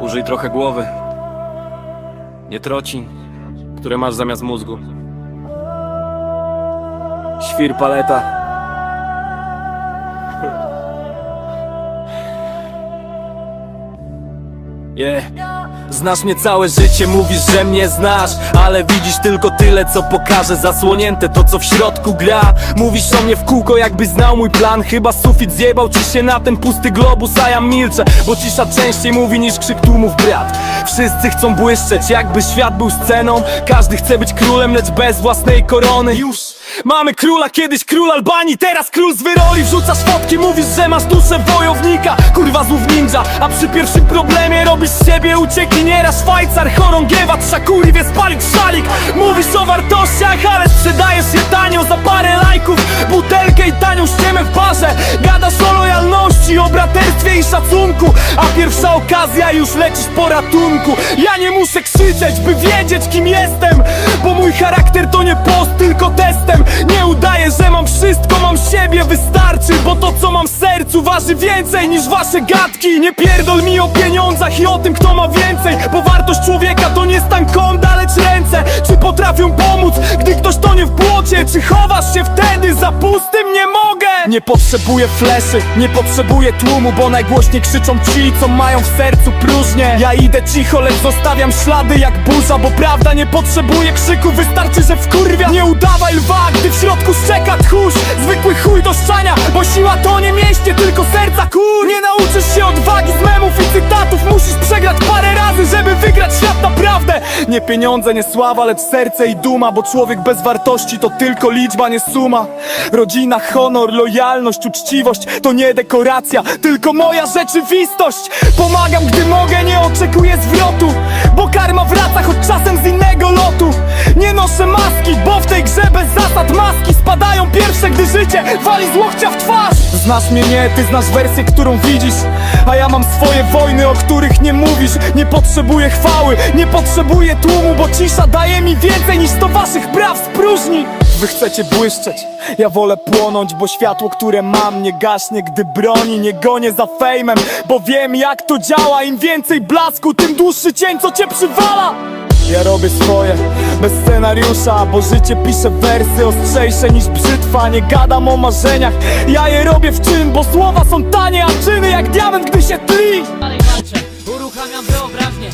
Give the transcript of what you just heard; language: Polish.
Użyj trochę głowy. Nie trocin, które masz zamiast mózgu. Świr paleta. Yeah. Znasz mnie całe życie, mówisz, że mnie znasz Ale widzisz tylko tyle, co pokażę. Zasłonięte to, co w środku gra. Mówisz o mnie w kółko, jakbyś znał mój plan. Chyba sufit zjebał ci się na ten pusty globus A ja milczę, bo cisza częściej mówi niż krzyk tłumów brat. Wszyscy chcą błyszczeć, jakby świat był sceną. Każdy chce być królem, lecz bez własnej korony. Już Mamy króla, kiedyś król Albanii, teraz król z wyroli. Wrzucasz fotki, mówisz, że masz duszę wojownika Kurwa znów ninja, a przy pierwszym problemie robisz z siebie uciekiniera Szwajcar, chorągiewa, trzakuli, wie spalić szalik. Mówisz o wartościach, ale sprzedajesz je tanio za parę lajków. Butelkę i tanią ściemę w barze. Gadasz o lojalności, o braterstwie i szacunku. A pierwsza okazja już lecisz po ratunku. Ja nie muszę krzyczeć, by wiedzieć kim jestem Bo mój charakter to nie post, tylko testem siebie, wystarczy Bo to co mam w sercu waży więcej niż wasze gadki. Nie pierdol mi o pieniądzach i o tym kto ma więcej Bo Czy chowasz się wtedy za pustym, nie mogę! Nie potrzebuję fleszy, nie potrzebuję tłumu Bo najgłośniej krzyczą ci, co mają w sercu próżnię. Ja idę cicho, lecz zostawiam ślady jak burza Bo prawda nie potrzebuje krzyku, wystarczy, że wkurwia. Nie udawaj lwa, gdy w środku szczeka tchórz. Zwykły chuj do szczania, bo siła to nie mieście, tylko serca kur. Nie nauczysz się odwagi z memów i cytatów. Musisz przegrać Nie pieniądze, nie sława, lecz serce i duma Bo człowiek bez wartości to tylko liczba, nie suma. Rodzina, honor, lojalność, uczciwość To nie dekoracja, tylko moja rzeczywistość. Pomagam, gdy mogę, nie oczekuję zwrotu Bo karma wraca, choć czasem z innego lotu. Nie noszę maski, bo w tej grze bez zasad maski Spadają pierwsze, gdy życie wali z łokcia w twarz. Znasz mnie nie, ty znasz wersję, którą widzisz. A ja mam swoje wojny, o których nie mówisz. Nie potrzebuję chwały, nie potrzebuję tłumu Bo cisza daje mi więcej niż to waszych praw z próżni Wy chcecie błyszczeć, ja wolę płonąć Bo światło, które mam nie gaśnie, gdy broni Nie gonię za fejmem, bo wiem jak to działa Im więcej blasku, tym dłuższy cień, co cię przywala ja robię swoje, bez scenariusza Bo życie pisze wersy ostrzejsze niż brzytwa Nie gadam o marzeniach, ja je robię w czyn Bo słowa są tanie, a czyny jak diament, gdy się tli Dalej walczę, uruchamiam wyobraźnię